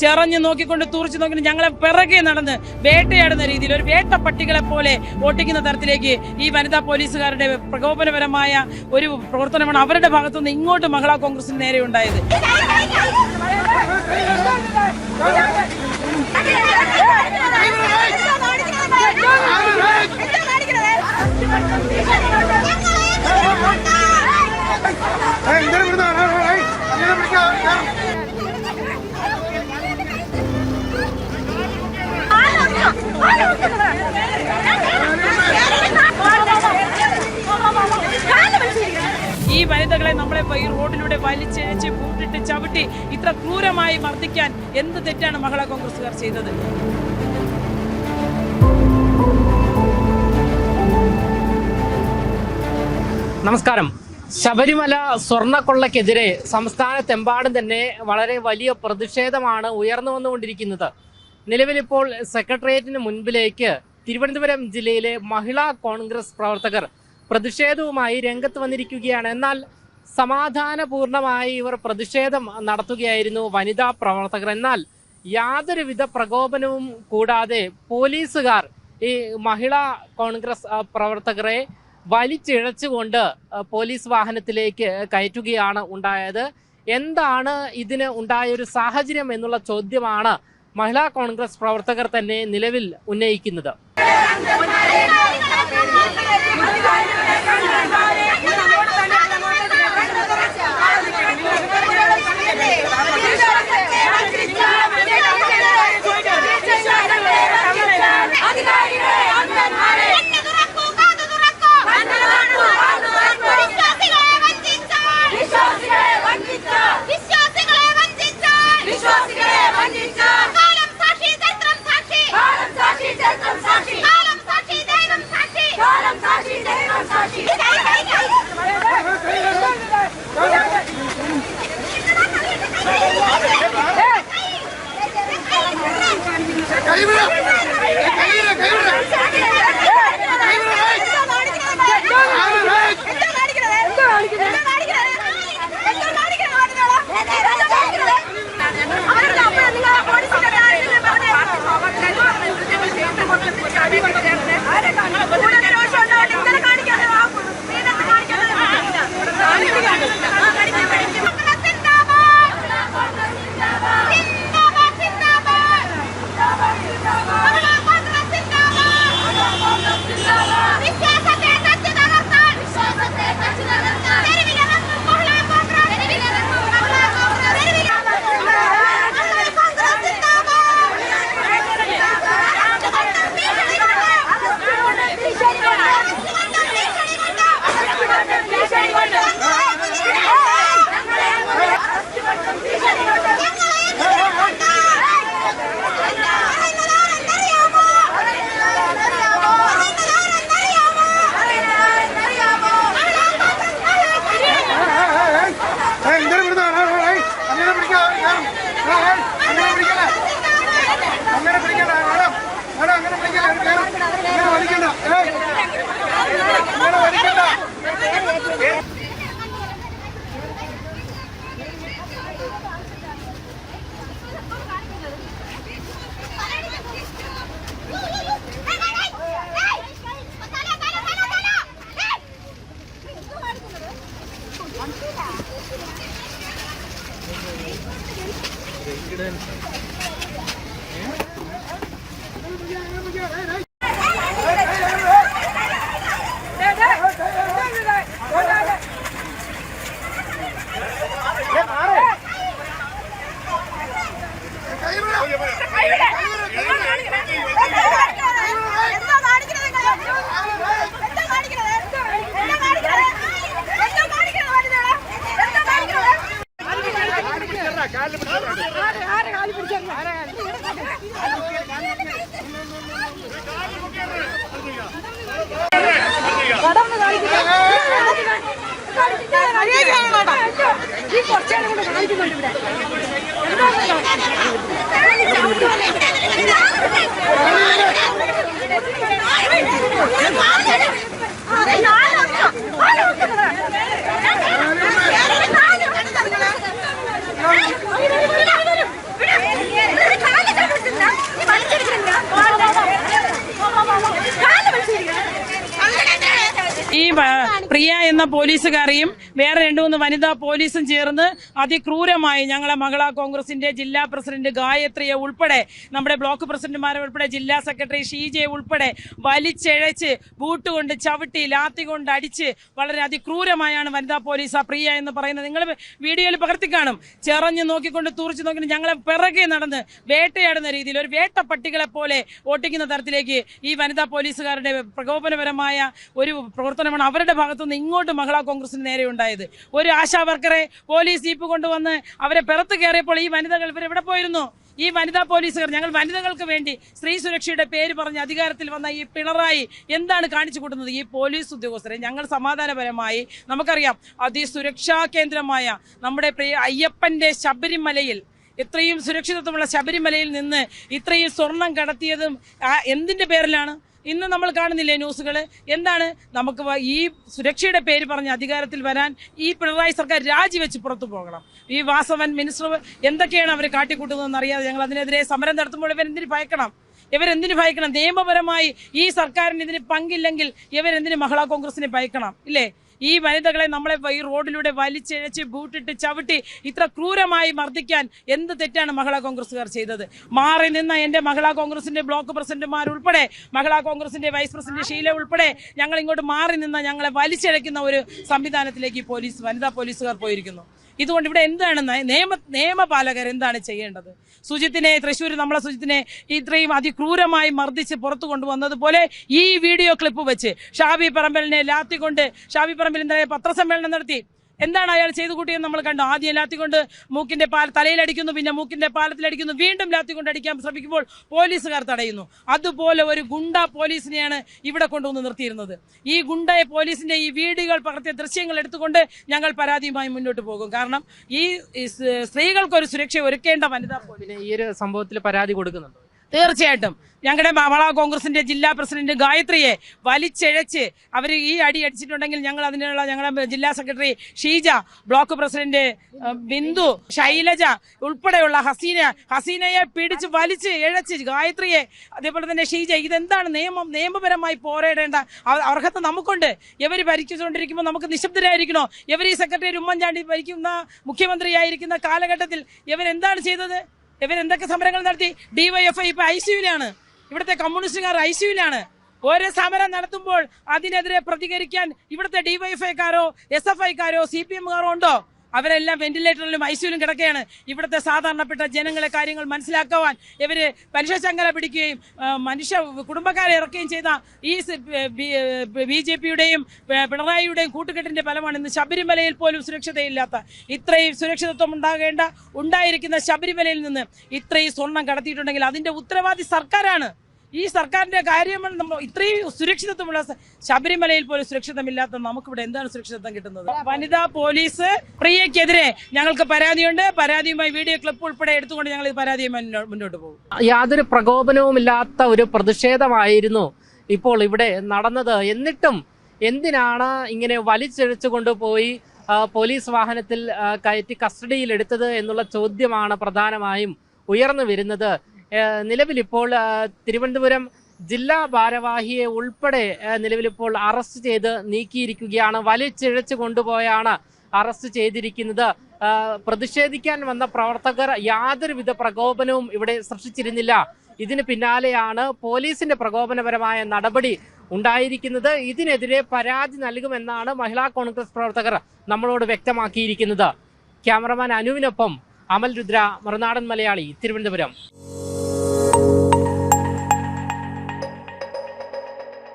ചെറഞ്ഞു നോക്കിക്കൊണ്ട് തൂറിച്ച് നോക്കി ഞങ്ങളെ പിറകെ നടന്ന് വേട്ടയാടുന്ന രീതിയിൽ ഒരു വേട്ട പട്ടികളെ പോലെ ഓട്ടിക്കുന്ന തരത്തിലേക്ക് ഈ വനിതാ പോലീസുകാരുടെ പ്രകോപനപരമായ ഒരു പ്രവർത്തനമാണ് അവരുടെ ഭാഗത്തുനിന്ന് ഇങ്ങോട്ട് മഹിളാ കോൺഗ്രസിന് നേരെ ഉണ്ടായത്. ഈ റോഡിലൂടെ വലിച്ചിഴച്ച് പൂട്ടിട്ട് ചവിട്ടി ഇത്ര ക്രൂരമായി മർദ്ദിക്കാൻ എന്ത് തെറ്റാണ് മഹിളാ കോൺഗ്രസുകാർ ചെയ്തത്? നമസ്കാരം. ശബരിമല സ്വർണക്കൊള്ളക്കെതിരെ സംസ്ഥാനത്തെമ്പാടും തന്നെ വളരെ വലിയ പ്രതിഷേധമാണ് ഉയർന്നു വന്നുകൊണ്ടിരിക്കുന്നത്. നിലവിലിപ്പോൾ സെക്രട്ടേറിയറ്റിന് മുൻപിലേക്ക് തിരുവനന്തപുരം ജില്ലയിലെ മഹിളാ കോൺഗ്രസ് പ്രവർത്തകർ പ്രതിഷേധവുമായി രംഗത്ത് വന്നിരിക്കുകയാണ്. എന്നാൽ സമാധാനപൂർണമായി ഇവർ പ്രതിഷേധം നടത്തുകയായിരുന്നു വനിതാ പ്രവർത്തകർ. എന്നാൽ യാതൊരുവിധ പ്രകോപനവും കൂടാതെ പോലീസുകാർ ഈ മഹിളാ കോൺഗ്രസ് പ്രവർത്തകരെ വലിച്ചിഴച്ചുകൊണ്ട് പോലീസ് വാഹനത്തിലേക്ക് കയറ്റുകയാണ് ഉണ്ടായത്. എന്താണ് ഇതിന് ഉണ്ടായ ഒരു സാഹചര്യം എന്നുള്ള ചോദ്യമാണ് മഹിളാ കോൺഗ്രസ് പ്രവർത്തകർ തന്നെ നിലവിൽ ഉന്നയിക്കുന്നത്. ഈ പ്രിയ എന്ന പോലീസുകാരിയും വേറെ രണ്ടു മൂന്ന് വനിതാ പോലീസും ചേർന്ന് അതിക്രൂരമായി ഞങ്ങളെ മഹിളാ കോൺഗ്രസിന്റെ ജില്ലാ പ്രസിഡന്റ് ഗായത്രിയെ ഉൾപ്പെടെ നമ്മുടെ ബ്ലോക്ക് പ്രസിഡന്റുമാരെ ഉൾപ്പെടെ ജില്ലാ സെക്രട്ടറി ഷീജയെ ഉൾപ്പെടെ വലിച്ചഴച്ച് ബൂട്ട് കൊണ്ട് ചവിട്ടി ലാത്തി കൊണ്ട് അടിച്ച് വളരെ അതിക്രൂരമായാണ് വനിതാ പോലീസ് ആ പ്രിയ എന്ന് പറയുന്നത്. നിങ്ങൾ വീഡിയോയിൽ പകർത്തി കാണും. ചെറഞ്ഞ് നോക്കിക്കൊണ്ട് തൂറിച്ച് നോക്കി ഞങ്ങളെ പിറകെ നടന്ന് വേട്ടയാടുന്ന രീതിയിൽ ഒരു വേട്ട പട്ടികളെ പോലെ ഓട്ടിക്കുന്ന തരത്തിലേക്ക് ഈ വനിതാ പോലീസുകാരുടെ പ്രകോപനപരമായ ഒരു പ്രവർത്തനമാണ് അവരുടെ ഭാഗത്തുനിന്ന് ഇങ്ങോട്ട് മഹിളാ കോൺഗ്രസിന് നേരെ ഉണ്ടായത്. ഒരു ആശാ വർക്കറെ പോലീസ് ജീപ്പ് കൊണ്ടുവന്ന് അവരെ പിറത്ത് കയറിയപ്പോൾ ഈ വനിതകൾ ഇവർ എവിടെ പോയിരുന്നു? ഈ വനിതാ പോലീസുകാർ ഞങ്ങൾ വനിതകൾക്ക് വേണ്ടി സ്ത്രീ സുരക്ഷയുടെ പേര് പറഞ്ഞ് അധികാരത്തിൽ വന്ന ഈ പിണറായി എന്താണ് കാണിച്ചു കൂട്ടുന്നത് ഈ പോലീസ് ഉദ്യോഗസ്ഥരെ ഞങ്ങൾ സമാധാനപരമായി നമുക്കറിയാം അതിസുരക്ഷാ കേന്ദ്രമായ നമ്മുടെ പ്രിയ അയ്യപ്പന്റെ ശബരിമലയിൽ ഇത്രയും സുരക്ഷിതത്വമുള്ള ശബരിമലയിൽ നിന്ന് ഇത്രയും സ്വർണം കടത്തിയതും എന്തിന്റെ പേരിലാണ്? ഇന്ന് നമ്മൾ കാണുന്നില്ലേ ന്യൂസുകൾ എന്താണ് നമുക്ക് ഈ സുരക്ഷയുടെ പേര് പറഞ്ഞ് അധികാരത്തിൽ വരാൻ ഈ പിണറായി സർക്കാർ രാജിവെച്ച് പുറത്തു പോകണം. ഈ വാസവൻ മിനിസ്റ്റർ എന്തൊക്കെയാണ് അവർ കാട്ടിക്കൂട്ടുന്നതെന്ന് അറിയാതെ ഞങ്ങൾ അതിനെതിരെ സമരം നടത്തുമ്പോൾ ഇവരെന്തിന് ഭയക്കണം? ഇവരെന്തിനു ഭയക്കണം? നിയമപരമായി ഈ സർക്കാരിന് ഇതിന് പങ്കില്ലെങ്കിൽ ഇവരെന്തിന് മഹിളാ കോൺഗ്രസിനെ ഭയക്കണം? ഇല്ലേ? ഈ വനിതകളെ നമ്മളെ ഈ റോഡിലൂടെ വലിച്ചിഴച്ച് ബൂട്ടിട്ട് ചവിട്ടി ഇത്ര ക്രൂരമായി മർദ്ദിക്കാൻ എന്ത് തെറ്റാണ് മഹിളാ കോൺഗ്രസ്സുകാർ ചെയ്തത്? മാറി നിന്ന എന്റെ മഹിളാ കോൺഗ്രസിന്റെ ബ്ലോക്ക് പ്രസിഡന്റുമാർ ഉൾപ്പെടെ മഹിളാ കോൺഗ്രസിന്റെ വൈസ് പ്രസിഡന്റ് ഷീല ഉൾപ്പെടെ ഞങ്ങൾ ഇങ്ങോട്ട് മാറി നിന്ന ഞങ്ങളെ വലിച്ചിഴക്കുന്ന ഒരു സംവിധാനത്തിലേക്ക് പോലീസ് വനിതാ പോലീസുകാർ പോയിരിക്കുന്നു. ഇതുകൊണ്ട് ഇവിടെ എന്താണ് നയ- നിയമ നിയമപാലകർ എന്താണ് ചെയ്യേണ്ടത്? സുജിത്തിനെ തൃശ്ശൂർ നമ്മളെ സുജിത്തിനെ ഇത്രയും അതിക്രൂരമായി മർദ്ദിച്ച് പുറത്തു കൊണ്ടുവന്നതുപോലെ ഈ വീഡിയോ ക്ലിപ്പ് വെച്ച് ഷാബി പറമ്പലിനെ ലാത്തിക്കൊണ്ട് ഷാബി പറമ്പിൽ പത്രസമ്മേളനം നടത്തി. എന്താണ് അയാൾ ചെയ്തു കൂട്ടിയെന്ന് നമ്മൾ കണ്ടു. ആദ്യം ലാത്തിക്കൊണ്ട് മൂക്കിന്റെ പാൽ തലയിലടിക്കുന്നു പിന്നെ മൂക്കിന്റെ പാലത്തിലടിക്കുന്നു വീണ്ടും ലാത്തിക്കൊണ്ട് അടിക്കാൻ ശ്രമിക്കുമ്പോൾ പോലീസുകാർ തടയുന്നു. അതുപോലെ ഒരു ഗുണ്ട പോലീസിനെയാണ് ഇവിടെ കൊണ്ടുവന്ന് നിർത്തിയിരുന്നത്. ഈ ഗുണ്ടയെ പോലീസിന്റെ ഈ വീടുകൾ പകർത്തിയ ദൃശ്യങ്ങൾ എടുത്തുകൊണ്ട് ഞങ്ങൾ പരാതിയുമായി മുന്നോട്ട് പോകും. കാരണം ഈ സ്ത്രീകൾക്കൊരു സുരക്ഷ ഒരുക്കേണ്ട വനിതാ ഈ ഒരു സംഭവത്തിൽ പരാതി കൊടുക്കുന്നുണ്ടോ? തീർച്ചയായിട്ടും. ഞങ്ങളുടെ മഹിളാ കോൺഗ്രസിന്റെ ജില്ലാ പ്രസിഡന്റ് ഗായത്രിയെ വലിച്ചിഴച്ച് അവർ ഈ അടി അടിച്ചിട്ടുണ്ടെങ്കിൽ ഞങ്ങൾ അതിനുള്ള ഞങ്ങളുടെ ജില്ലാ secretary Sheeja block president Bindu Shailaja ഉൾപ്പെടെയുള്ള ഹസീന ഹസീനയെ പിടിച്ച് വലിച്ച് ഇഴച്ച് ഗായത്രിയെ അതേപോലെ തന്നെ ഷീജ ഇതെന്താണ് നിയമം? നിയമപരമായി പോരാടേണ്ട അർഹത നമുക്കുണ്ട്. ഇവർ ഭരിച്ചുകൊണ്ടിരിക്കുമ്പോൾ നമുക്ക് നിശബ്ദരായിരിക്കണോ? ഇവർ ഈ സെക്രട്ടറി ഉമ്മൻചാണ്ടി ഭരിക്കുന്ന മുഖ്യമന്ത്രിയായിരിക്കുന്ന കാലഘട്ടത്തിൽ ഇവരെന്താണ് ചെയ്തത്? ഇവരെന്തൊക്കെ സമരങ്ങൾ നടത്തി? ഡിവൈഎഫ്ഐ ഇപ്പൊ ഐ സിയുലാണ് ഇവിടുത്തെ കമ്മ്യൂണിസ്റ്റുകാർ ഐ സിയുലാണ് ഓരോ സമരം നടത്തുമ്പോൾ അതിനെതിരെ പ്രതികരിക്കാൻ ഇവിടുത്തെ ഡിവൈഎഫ്ഐക്കാരോ എസ് എഫ് ഐക്കാരോ സി പി എമ്മുകാരോ ഉണ്ടോ? അവരെല്ലാം വെന്റിലേറ്ററിലും ഐസിയിലും കിടക്കുകയാണ് ഇവിടുത്തെ സാധാരണപ്പെട്ട ജനങ്ങളെ കാര്യങ്ങൾ മനസ്സിലാക്കുവാൻ ഇവർ മനുഷ്യശങ്കല പിടിക്കുകയും മനുഷ്യ കുടുംബക്കാരെ ഇറക്കുകയും ചെയ്ത ഈ ബി ജെ പിയുടെയും പിണറായിയുടെയും കൂട്ടുകെട്ടിന്റെ ഫലമാണ് ഇന്ന് ശബരിമലയിൽ പോലും സുരക്ഷിതയില്ലാത്ത ഇത്രയും സുരക്ഷിതത്വം ഉണ്ടാകേണ്ട ഉണ്ടായിരിക്കുന്ന ശബരിമലയിൽ നിന്ന് ഇത്രയും സ്വർണം കടത്തിയിട്ടുണ്ടെങ്കിൽ അതിന്റെ ഉത്തരവാദി സർക്കാരാണ്. ഈ സർക്കാരിന്റെ കാര്യം നമ്മൾ ഇത്രയും സുരക്ഷിതത്വമുള്ള ശബരിമലയിൽ പോലും സുരക്ഷിതമില്ലാത്ത നമുക്കിവിടെ എന്താണ് സുരക്ഷിതത്വം കിട്ടുന്നത്? വനിതാ പോലീസ് പ്രിയക്കെതിരെ ഞങ്ങൾക്ക് പരാതിയുണ്ട്. പരാതിയുമായി വീഡിയോ ക്ലിപ്പ് ഉൾപ്പെടെ എടുത്തുകൊണ്ട് ഞങ്ങൾ പരാതിയുമായി മുന്നോട്ട് പോകും. യാതൊരു പ്രകോപനവുമില്ലാത്ത ഒരു പ്രതിഷേധമായിരുന്നു ഇപ്പോൾ ഇവിടെ നടന്നത്. എന്നിട്ടും എന്തിനാണ് ഇങ്ങനെ വലിച്ചിഴച്ചു കൊണ്ടുപോയി പോലീസ് വാഹനത്തിൽ കയറ്റി കസ്റ്റഡിയിൽ എടുത്തത് എന്നുള്ള ചോദ്യമാണ് പ്രധാനമായും ഉയർന്നു വരുന്നത്. നിലവിലിപ്പോൾ തിരുവനന്തപുരം ജില്ലാ ഭാരവാഹിയെ ഉൾപ്പെടെ നിലവിലിപ്പോൾ അറസ്റ്റ് ചെയ്ത് നീക്കിയിരിക്കുകയാണ്. വലിച്ചിഴച്ചു കൊണ്ടുപോയാണ് അറസ്റ്റ് ചെയ്തിരിക്കുന്നത്. പ്രതിഷേധിക്കാൻ വന്ന പ്രവർത്തകർ യാതൊരുവിധ പ്രകോപനവും ഇവിടെ സൃഷ്ടിച്ചിരുന്നില്ല. ഇതിന് പിന്നാലെയാണ് പോലീസിന്റെ പ്രകോപനപരമായ നടപടി ഉണ്ടായിരിക്കുന്നത്. ഇതിനെതിരെ പരാതി നൽകുമെന്നാണ് മഹിളാ കോൺഗ്രസ് പ്രവർത്തകർ നമ്മളോട് വ്യക്തമാക്കിയിരിക്കുന്നത്. ക്യാമറമാൻ അനുവിനൊപ്പം അമൽ രുദ്ര മറുനാടൻ മലയാളി തിരുവനന്തപുരം.